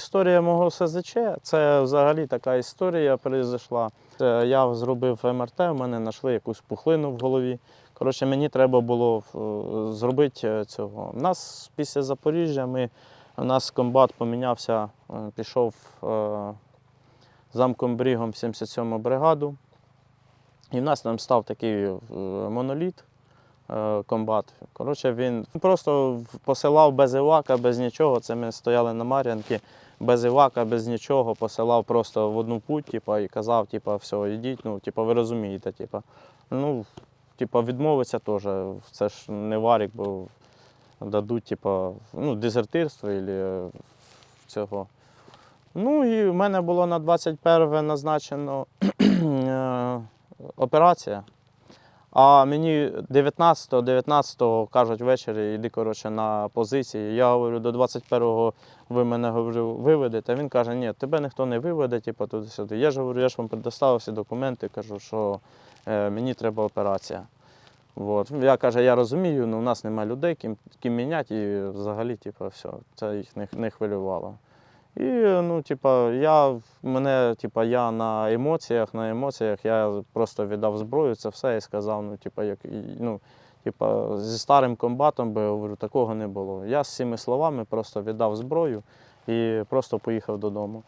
Історія мого СЗЧ це взагалі така історія произойшла. Це Я зробив МРТ, в мене знайшли якусь пухлину в голові. Коротше, мені треба було е, зробити е, цього. У нас після Запоріжжя ми, у нас комбат помінявся, е, пішов е, замком брігом 77 бригаду. І в нас там став такий е, моноліт, е, комбат. Коротше, він просто посилав без івака, без нічого. Це ми стояли на Мар'янці, без івака, без нічого, посилав просто в одну путь, типу, і казав, типу, все, йдіть, ну, типу, ви розумієте, типу. Ну, типу, відмовитися теж. Це ж не варік, бо дадуть, типу, ну, дезертирство або цього. Ну і в мене було на 21 назначено е, операція. А мені 19-го, 19-го кажуть ввечері, йди коротше, на позиції. Я говорю, до 21-го ви мене говорю, виведете. Він каже, ні, тебе ніхто не виведе, типу, туди-сюди. Я ж говорю, я ж вам предоставив всі документи, кажу, що е, мені треба операція. От. Я каже, я розумію, але у нас немає людей, ким, ким міняти, і взагалі, типу, все, це їх не, не хвилювало. І ну, типа, я мене, типа, я на емоціях, на емоціях я просто віддав зброю, це все і сказав, ну, типа, як, ну, типа, зі старим комбатом би говорю, такого не було. Я з цими словами просто віддав зброю і просто поїхав додому.